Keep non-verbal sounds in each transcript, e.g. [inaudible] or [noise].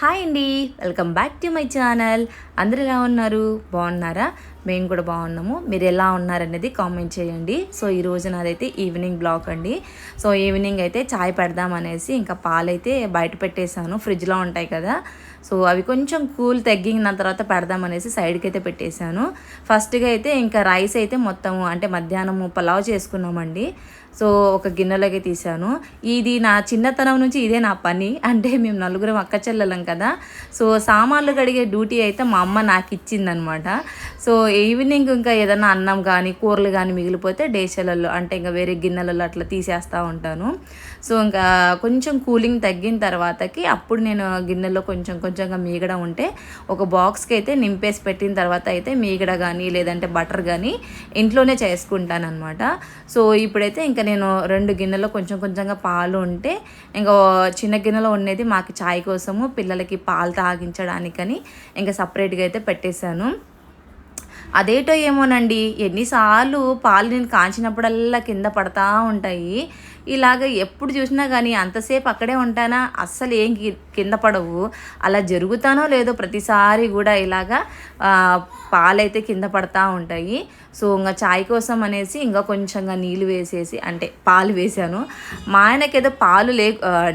Hi అండి. Welcome back to my channel. అందరు ఎలా ఉన్నారు? బాగున్నారా? మేము కూడా బాగున్నాము. మీరు ఎలా ఉన్నారనేది కామెంట్ చేయండి. సో ఈ రోజు నాదైతే ఈవినింగ్ బ్లాక్ అండి. సో ఈవినింగ్ అయితే చాయ్ పెడదాం అనేసి ఇంకా పాలైతే బయట పెట్టేశాను. ఫ్రిడ్జ్లో ఉంటాయి కదా. సో అవి కొంచెం కూల్ తగ్గిన తర్వాత పెడదామనేసి సైడ్కి అయితే పెట్టేశాను. ఫస్ట్గా అయితే ఇంకా రైస్ అయితే మొత్తము అంటే మధ్యాహ్నము పలావ్ చేసుకున్నామండి. సో ఒక గిన్నెలోకి తీశాను. ఇది నా చిన్నతనం నుంచి ఇదే నా పని. అంటే మేము నలుగురం అక్క చెల్లెలం కదా. సో సామాన్లు కడిగే డ్యూటీ అయితే మా అమ్మ నాకు ఇచ్చిందనమాట సో ఈవినింగ్ ఇంకా ఏదైనా అన్నం కానీ కూరలు కానీ మిగిలిపోతే డేసెలలో అంటే ఇంకా వేరే గిన్నెలలో అట్లా తీసేస్తూ ఉంటాను. సో ఇంకా కొంచెం కూలింగ్ తగ్గిన తర్వాతకి అప్పుడు నేను గిన్నెలో కొంచెం కొంచెంగా మీగడ ఉంటే ఒక బాక్స్కి అయితే నింపేసి పెట్టిన తర్వాత అయితే మీగడ కానీ లేదంటే బటర్ కానీ ఇంట్లోనే చేసుకుంటాను అనమాట సో ఇప్పుడైతే ఇంకా నేను రెండు గిన్నెలో కొంచెం కొంచెంగా పాలు ఉంటే ఇంకా చిన్న గిన్నెలో ఉండేది మాకు చాయ్ కోసము పిల్లలకి పాలు తాగించడానికని ఇంకా సపరేట్గా అయితే పెట్టేశాను. అదేటో ఏమోనండి ఎన్నిసార్లు పాలు నేను కాంచినప్పుడల్లా కింద పడతా ఉంటాయి. ఇలాగ ఎప్పుడు చూసినా కానీ అంతసేపు అక్కడే ఉంటానా? అస్సలు ఏం కింద పడవు. అలా జరుగుతానో లేదో ప్రతిసారి కూడా ఇలాగా పాలైతే కింద పడతా ఉంటాయి. సో ఇంకా చాయ్ కోసం అనేసి ఇంకా కొంచెంగా నీళ్ళు వేసేసి అంటే పాలు వేసాను మా ఆయనకి ఏదో పాలు లే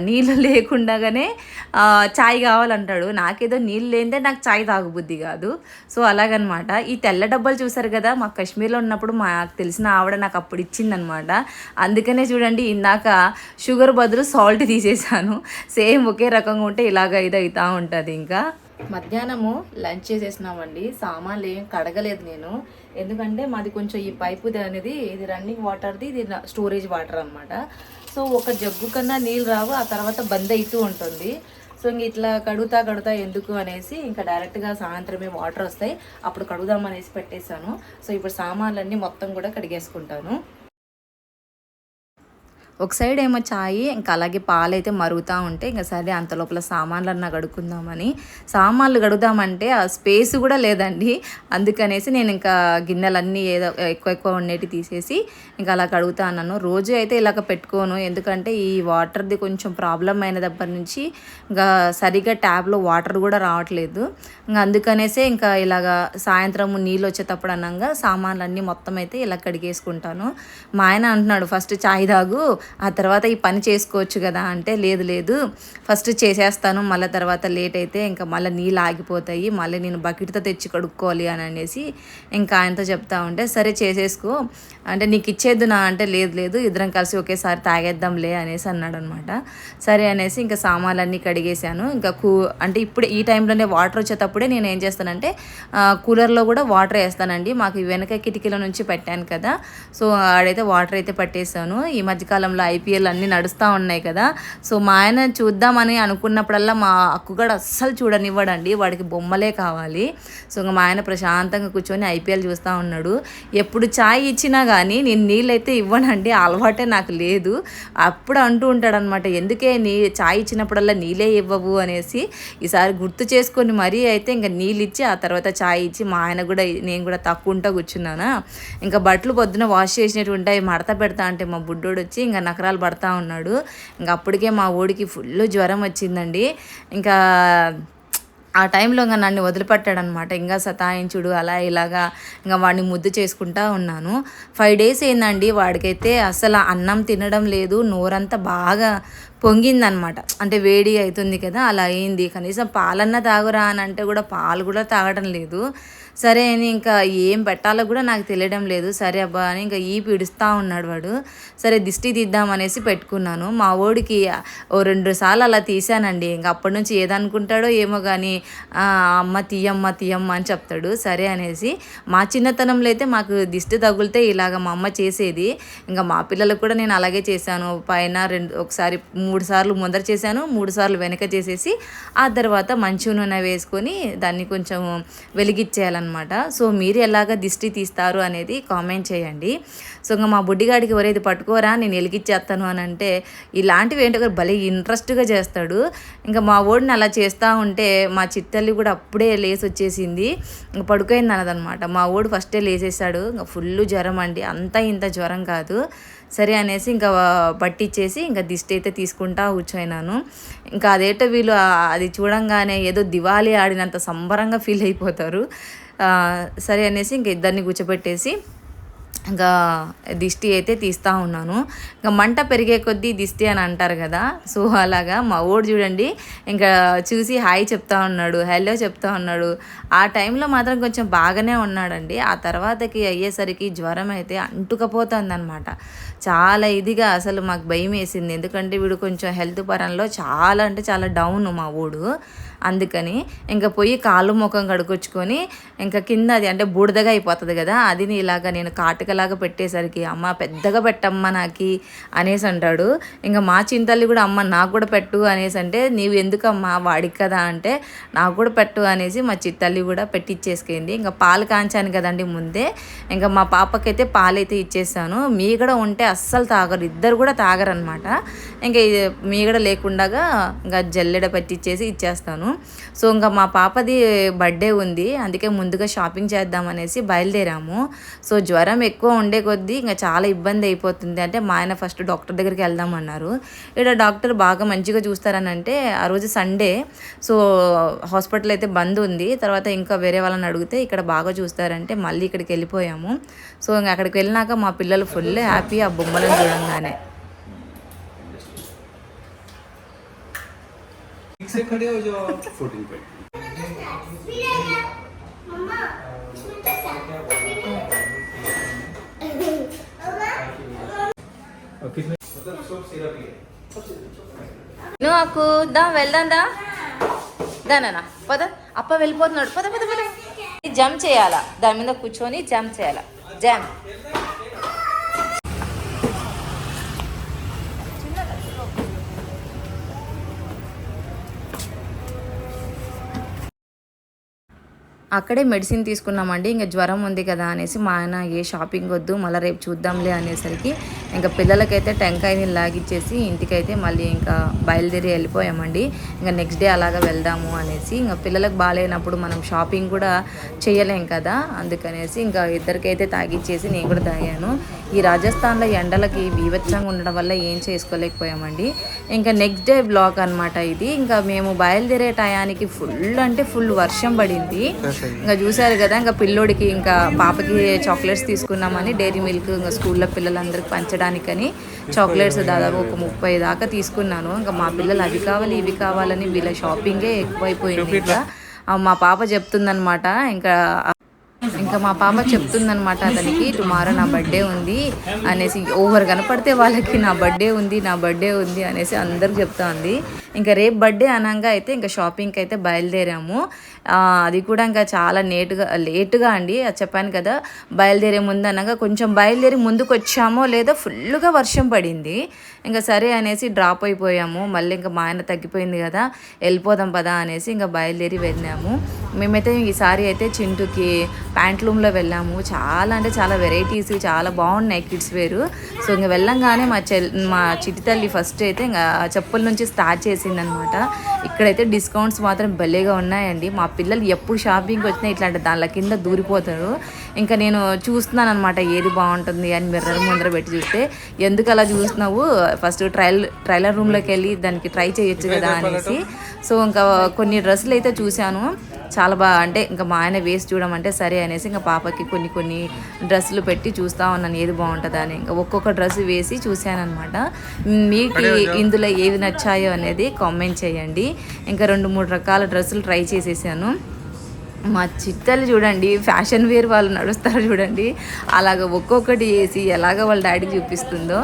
నీళ్ళు [laughs] లేకుండానే చాయ్ కావాలంటాడు. నాకేదో నీళ్ళు లేనిదే నాకు చాయ్ తాగుబుద్ధి కాదు. సో అలాగనమాట. ఈ తెల్ల డబ్బాలు చూసారు కదా మా కాశ్మీర్లో ఉన్నప్పుడు మాకు తెలిసిన ఆవిడ నాకు అప్పుడు ఇచ్చిందనమాట. అందుకనే చూడండి ఇందాక షుగర్ బదులు సాల్ట్ తీసేసాను సేమ్ ఒకే రకంగా ఉంటే ఇలాగ ఇది అవుతూ ఉంటుంది ఇంకా. మధ్యాహ్నము లంచ్ చేసేసినామండి. సామాన్లు ఏం కడగలేదు నేను. ఎందుకంటే మాది కొంచెం ఈ పైపు అనేది ఇది రన్నింగ్ వాటర్ది ఇది స్టోరేజ్ వాటర్ అనమాట సో ఒక జగ్గు కన్నా నీళ్ళు రావు ఆ తర్వాత బంద్ అవుతూ ఉంటుంది. సో ఇంక ఇట్లా కడుగుతా కడుగుతా ఎందుకు అనేసి ఇంకా డైరెక్ట్గా సాయంత్రమే వాటర్ వస్తాయి. అప్పుడు కడుగుదాం అనేసి పెట్టేశాను. సో ఇప్పుడు సామాన్లన్నీ మొత్తం కూడా కడిగేసుకుంటాను. ఒక సైడ్ ఏమో చాయ్ ఇంకా అలాగే పాలు అయితే మరుగుతూ ఉంటే ఇంకా సరే అంత లోపల సామాన్లు అన్నా కడుక్కుందామని. సామాన్లు కడుగుదామంటే ఆ స్పేస్ కూడా లేదండి. అందుకనేసి నేను ఇంకా గిన్నెలన్నీ ఏదో ఎక్కువ ఎక్కువ ఉండేటి తీసేసి ఇంకా అలా కడుగుతా అన్నాను రోజు అయితే ఇలాగ పెట్టుకోను. ఎందుకంటే ఈ వాటర్ది కొంచెం ప్రాబ్లం అయిన దగ్గర నుంచి ఇంకా సరిగ్గా ట్యాప్లో వాటర్ కూడా రావట్లేదు. ఇంకా అందుకనేసే ఇంకా ఇలాగ సాయంత్రం నీళ్ళు వచ్చేటప్పుడు అన్నాగా సామాన్లన్నీ మొత్తం అయితే ఇలా కడిగేసుకుంటాను. మా ఆయన అంటున్నాడు ఫస్ట్ చాయ్ తాగు ఆ తర్వాత ఈ పని చేసుకోవచ్చు కదా అంటే లేదు లేదు. ఫస్ట్ చేసేస్తాను మళ్ళీ తర్వాత లేట్ అయితే ఇంకా మళ్ళీ నీళ్ళు ఆగిపోతాయి మళ్ళీ నేను బకెట్తో తెచ్చి కడుక్కోవాలి అని అనేసి ఇంకా ఆయనతో చెప్తా ఉంటే సరే చేసేసుకో. అంటే నీకు ఇచ్చేద్దు నా అంటే లేదు లేదు ఇద్దరం కలిసి ఒకేసారి తాగేద్దాంలే అనేసి అన్నాడు అనమాట సరే అనేసి ఇంకా సామాన్లన్నీ కడిగేశాను. ఇంకా కూ అంటే ఇప్పుడు ఈ టైంలోనే వాటర్ వచ్చేటప్పుడే నేను ఏం చేస్తానంటే కూలర్లో కూడా వాటర్ వేస్తానండి. మాకు వెనక కిటికీల నుంచి పెట్టాను కదా. సో ఆడైతే వాటర్ అయితే పట్టేశాను. ఈ మధ్యకాలంలో టైంలో ఐపీఎల్ అన్నీ నడుస్తూ ఉన్నాయి కదా. సో మా ఆయన చూద్దామని అనుకున్నప్పుడల్లా మా అక్కు కూడా అస్సలు చూడనివ్వడండి. వాడికి బొమ్మలే కావాలి. సో ఇంకా మా ఆయన ప్రశాంతంగా కూర్చొని ఐపీఎల్ చూస్తూ ఉన్నాడు. ఎప్పుడు ఛాయ్ ఇచ్చినా కానీ నేను నీళ్ళైతే ఇవ్వనండి. అలవాటే నాకు లేదు. అప్పుడు అంటూ ఉంటాడనమాట ఎందుకే నీ ఛాయ్ ఇచ్చినప్పుడల్లా నీళ్ళే ఇవ్వవు? అనేసి ఈసారి గుర్తు చేసుకొని మరీ అయితే ఇంకా నీళ్ళు ఇచ్చి ఆ తర్వాత ఛాయ్ ఇచ్చి మా ఆయన కూడా నేను కూడా తక్కువ ఉంటా కూర్చున్నానా. ఇంకా బట్టలు పొద్దున వాష్ చేసినట్టు ఉంటాయి మడత పెడతా అంటే మా బుడ్డోడు వచ్చి ఇంకా నకరాలు పడతా ఉన్నాడు. ఇంకా అప్పటికే మా ఊడికి ఫుల్ జ్వరం వచ్చిందండి. ఇంకా ఆ టైంలో ఇంకా నన్ను వదిలిపెట్టాడనమాట ఇంకా సతాయించుడు అలా ఇలాగా ఇంకా వాడిని ముద్దు చేసుకుంటా ఉన్నాను. ఫైవ్ డేస్ ఏందండి వాడికైతే అసలు అన్నం తినడం లేదు. నోరంతా బాగా పొంగిందనమాట. అంటే వేడి అవుతుంది కదా అలా అయింది. కనీసం పాలన్న తాగురా అని అంటే కూడా పాలు కూడా తాగడం లేదు. సరే అని ఇంకా ఏం పెట్టాలో కూడా నాకు తెలియడం లేదు. సరే అబ్బా అని ఇంకా ఈ పిడుస్తూ ఉన్నాడు వాడు. సరే దిష్టి తీద్దామనేసి పెట్టుకున్నాను. మా ఓడికి ఓ రెండు సార్లు అలా తీసానండి ఇంకా అప్పటి నుంచి ఏదనుకుంటాడో ఏమో కానీ అమ్మ తీయమ్మ తీయమ్మ అని చెప్తాడు. సరే అనేసి మా చిన్నతనంలో అయితే మాకు దిష్టి తగులితే ఇలాగ మా అమ్మ చేసేది. ఇంకా మా పిల్లలకు కూడా నేను అలాగే చేశాను. పైన రెండు ఒకసారి మూడు సార్లు ముందర చేశాను మూడు సార్లు వెనక చేసేసి ఆ తర్వాత మంచి నూనె వేసుకొని దాన్ని కొంచెం వెలిగిచ్చేయాలన్నమాట. సో మీరు ఎలాగ దిష్టి తీస్తారు అనేది కామెంట్ చేయండి. సో ఇంకా మా బుడ్డిగాడికి ఎవరైతే పట్టుకోరా నేను వెలిగిచ్చేస్తాను అని అంటే ఇలాంటివి ఏంటో భలే ఇంట్రెస్ట్గా చేస్తాడు. ఇంకా మా ఓడిని అలా చేస్తూ ఉంటే మా చిత్తల్లి కూడా అప్పుడే లేసి వచ్చేసింది. ఇంకా పడుకోయింది అన్నదనమాట మా ఓడు ఫస్టే లేసేసాడు. ఇంకా ఫుల్ జ్వరం అండి. అంతా ఇంత జ్వరం కాదు. సరే అనేసి ఇంకా పట్టించేసి ఇంకా దిష్టి అయితే తీసుకుంటా కూర్చోయినాను. ఇంకా అదేటో వీళ్ళు అది చూడంగానే ఏదో దివాళీ ఆడినంత సంబరంగా ఫీల్ అయిపోతారు. సరే అనేసి ఇంక ఇద్దరిని కూర్చోబెట్టేసి ఇంకా దిష్టి అయితే తీస్తూ ఉన్నాను. ఇంకా మంట పెరిగే కొద్దీ దిష్టి అని అంటారు కదా సో అలాగా మా ఓడు చూడండి ఇంకా చూసి హాయ్ చెప్తా ఉన్నాడు హలో చెప్తా ఉన్నాడు. ఆ టైంలో మాత్రం కొంచెం బాగానే ఉన్నాడండి. ఆ తర్వాతకి అయ్యేసరికి జ్వరం అయితే అంటుకపోతుందనమాట చాలా ఇదిగా అసలు మాకు భయం వేసింది. ఎందుకంటే వీడు కొంచెం హెల్త్ పరంలో చాలా అంటే చాలా డౌన్ మా ఊడు అందుకని ఇంకా పోయి కాళ్ళు ముఖం కడుకొచ్చుకొని ఇంకా కింద అది అంటే బూడిదగా అయిపోతుంది కదా అది ఇలాగా నేను కాటుకలాగా పెట్టేసరికి అమ్మ పెద్దగా పెట్టమ్మా నాకి అనేసి అంటాడు. ఇంకా మా చింతల్లి కూడా అమ్మ నాకు కూడా పెట్టు అనేసి అంటే నీవు ఎందుకమ్మా వాడికి కదా అంటే నాకు కూడా పెట్టు అనేసి మా చిత్తల్లి కూడా పెట్టిచ్చేసుకుంది. ఇంకా పాలు కాంచాను కదండి ముందే ఇంకా మా పాపకైతే పాలైతే ఇచ్చేసాను. మీగడ ఉంటే అస్సలు తాగరు ఇద్దరు కూడా తాగరు అనమాట ఇంకా మీ మీగడ లేకుండా ఇంకా జల్లెడ పెట్టిచ్చేసి ఇచ్చేస్తాను. సో ఇంకా మా పాపది బర్త్డే ఉంది. అందుకే ముందుగా షాపింగ్ చేద్దామనేసి బయలుదేరాము. సో జ్వరం ఎక్కువ ఉండే కొద్దీ ఇంకా చాలా ఇబ్బంది అయిపోతుంది. అంటే మా ఆయన ఫస్ట్ డాక్టర్ దగ్గరికి వెళ్దామన్నారు ఇక్కడ డాక్టర్ బాగా మంచిగా చూస్తారని అంటే ఆ రోజు సండే. సో హాస్పిటల్ అయితే బంద్ ఉంది. తర్వాత ఇంకా వేరే వాళ్ళని అడిగితే ఇక్కడ బాగా చూస్తారంటే మళ్ళీ ఇక్కడికి వెళ్ళిపోయాము. సో ఇంకా అక్కడికి వెళ్ళినాక మా పిల్లలు ఫుల్ హ్యాపీ ఆ బొమ్మలను చూడంగానే. ठीक से खड़े हो जाओ फुटिंग पे और कितने मतलब सब सिरप ही है నువ్వు నాకు దా వెళ్దాం దా దానా పద అప్ప వెళ్ళిపోతున్నాడు పద పద పద జంప్ చేయాలా దాని మీద కూర్చొని జంప్ చేయాలా జంప్ అక్కడే మెడిసిన్ తీసుకున్నామండి ఇంకా జ్వరం ఉంది కదా అనేసి మా ఆయన ఏ షాపింగ్ వద్దు మళ్ళీ రేపు చూద్దాంలే అనేసరికి ఇంకా పిల్లలకైతే టెంకాయని లాగిచ్చేసి ఇంటికైతే మళ్ళీ ఇంకా బయలుదేరి వెళ్ళిపోయామండి. ఇంకా నెక్స్ట్ డే అలాగా వెళ్దాము అనేసి ఇంకా పిల్లలకు బాగాలేనప్పుడు మనం షాపింగ్ కూడా చేయలేం కదా అందుకనేసి ఇంకా ఇద్దరికైతే తాగిచ్చేసి నేను కూడా తాగాను. ఈ రాజస్థాన్లో ఎండలకి బీభత్సంగా ఉండడం వల్ల ఏం చేసుకోలేకపోయామండి. ఇంకా నెక్స్ట్ డే బ్లాక్ అనమాట ఇది. ఇంకా మేము బయలుదేరే టయానికి ఫుల్ అంటే ఫుల్ వర్షం పడింది. ఇంకా చూసారు కదా ఇంకా పిల్లోడికి ఇంకా పాపకి చాక్లెట్స్ తీసుకున్నామని డైరీ మిల్క్ ఇంకా స్కూల్లో పిల్లలందరికీ పంచడానికని చాక్లెట్స్ దాదాపు ఒక ముప్పై దాకా తీసుకున్నాను. ఇంకా మా పిల్లలు అవి కావాలి ఇవి కావాలని వీళ్ళ షాపింగే ఎక్కువైపోయింది. ఇంకా మా పాప చెప్తుందనమాట ఇంకా ఇంకా మా పాప చెప్తుందనమాట అతనికి టుమారో నా బర్త్డే ఉంది అనేసి ఓవర్ కనపడితే వాళ్ళకి నా బర్త్డే ఉంది నా బర్త్డే ఉంది అనేసి అందరికి చెప్తా ఉంది ఇంకా రేపు బర్త్డే అనగా అయితే ఇంకా షాపింగ్కి అయితే బయలుదేరాము. అది కూడా ఇంకా చాలా నేటుగా లేటుగా అండి. అది చెప్పాను కదా బయలుదేరే ముందు అనగా కొంచెం బయలుదేరి ముందుకు వచ్చామో లేదో ఫుల్గా వర్షం పడింది. ఇంకా సరే అనేసి డ్రాప్ అయిపోయాము. మళ్ళీ ఇంకా మా ఆయన తగ్గిపోయింది కదా వెళ్ళిపోదాం పదా అనేసి ఇంకా బయలుదేరి వెళ్ళాము. మేమైతే ఈసారి అయితే చింటుకి ప్యాంట్ రూమ్లో వెళ్ళాము. చాలా అంటే చాలా వెరైటీస్ చాలా బాగున్నాయి కిడ్స్ వేరు. సో ఇంకా వెళ్ళంగానే మా చెల్ మా చిట్టి తల్లి ఫస్ట్ అయితే ఇంకా చెప్పుల నుంచి స్టార్ట్ చేసిందనమాట. ఇక్కడైతే డిస్కౌంట్స్ మాత్రం భలేగా ఉన్నాయండి. మా పిల్లలు ఎప్పుడు షాపింగ్కి వచ్చినా ఇట్లాంటి దానిల కింద దూరిపోతారు. ఇంకా నేను చూస్తున్నాను అనమాట ఏది బాగుంటుంది అని మిర్రర్ ముందర పెట్టి చూస్తే. ఎందుకు అలా చూస్తున్నావు? ఫస్ట్ ట్రయల్ ట్రైలర్ రూమ్లోకి వెళ్ళి దానికి ట్రై చేయొచ్చు కదా అనేసి. సో ఇంకా కొన్ని డ్రెస్సులు అయితే చూశాను. చాలా బాగా అంటే ఇంకా మా ఆయన వేసి చూడమంటే సరే అనేసి ఇంకా పాపకి కొన్ని కొన్ని డ్రెస్సులు పెట్టి చూస్తా ఉన్నాను ఏది బాగుంటుందా అని. ఇంకా ఒక్కొక్క డ్రెస్ వేసి చూశాను అనమాట మీకు ఇందులో ఏవి నచ్చాయో అనేది కామెంట్ చేయండి. ఇంకా రెండు మూడు రకాల డ్రెస్సులు ట్రై చేసేసాను. మా చిట్టలు చూడండి ఫ్యాషన్ వేర్ వాళ్ళు నడుస్తారు చూడండి. అలాగ ఒక్కొక్కటి వేసి ఎలాగ వాళ్ళ డాడీకి చూపిస్తుందో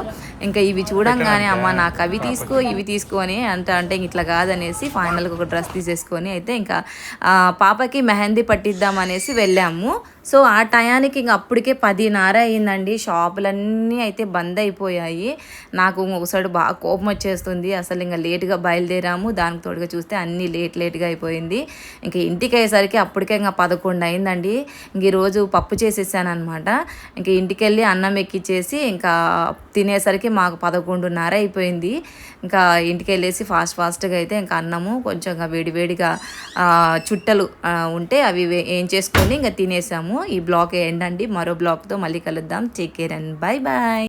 ఇంకా ఇవి చూడంగానే అమ్మ నాకు అవి తీసుకో ఇవి తీసుకో అని అంట అంటే ఇట్లా కాదనేసి ఫైనల్గా ఒక డ్రెస్ తీసేసుకొని అయితే ఇంకా పాపకి మెహందీ పట్టిద్దాం అనేసి వెళ్ళాము. సో ఆ టయానికి ఇంక అప్పటికే పదిన్నర అయిందండి. షాపులన్నీ అయితే బంద్ అయిపోయాయి. నాకు ఒకసారి బాగా కోపం వచ్చేస్తుంది. అసలు ఇంకా లేట్గా బయలుదేరాము. దానికి తోడుగా చూస్తే అన్నీ లేట్ లేట్గా అయిపోయింది. ఇంకా ఇంటికి అయ్యేసరికి అప్పటికే ఇంకా పదకొండు అయిందండి. ఇంక ఈరోజు పప్పు చేసేసాను అనమాట ఇంకా ఇంటికి వెళ్ళి అన్నం ఎక్కిచ్చేసి ఇంకా తినేసరికి మాకు పదకొండున్నర అయిపోయింది. ఇంకా ఇంటికి వెళ్ళేసి ఫాస్ట్ ఫాస్ట్గా అయితే ఇంకా అన్నము కొంచెం వేడివేడిగా చుట్టలు ఉంటే అవి వే- ఏం చేసుకొని ఇంకా తినేసాము. ఈ బ్లాగ్ ఏంటండి మరో బ్లాగ్తో మళ్ళీ కలుద్దాం. Take care and bye bye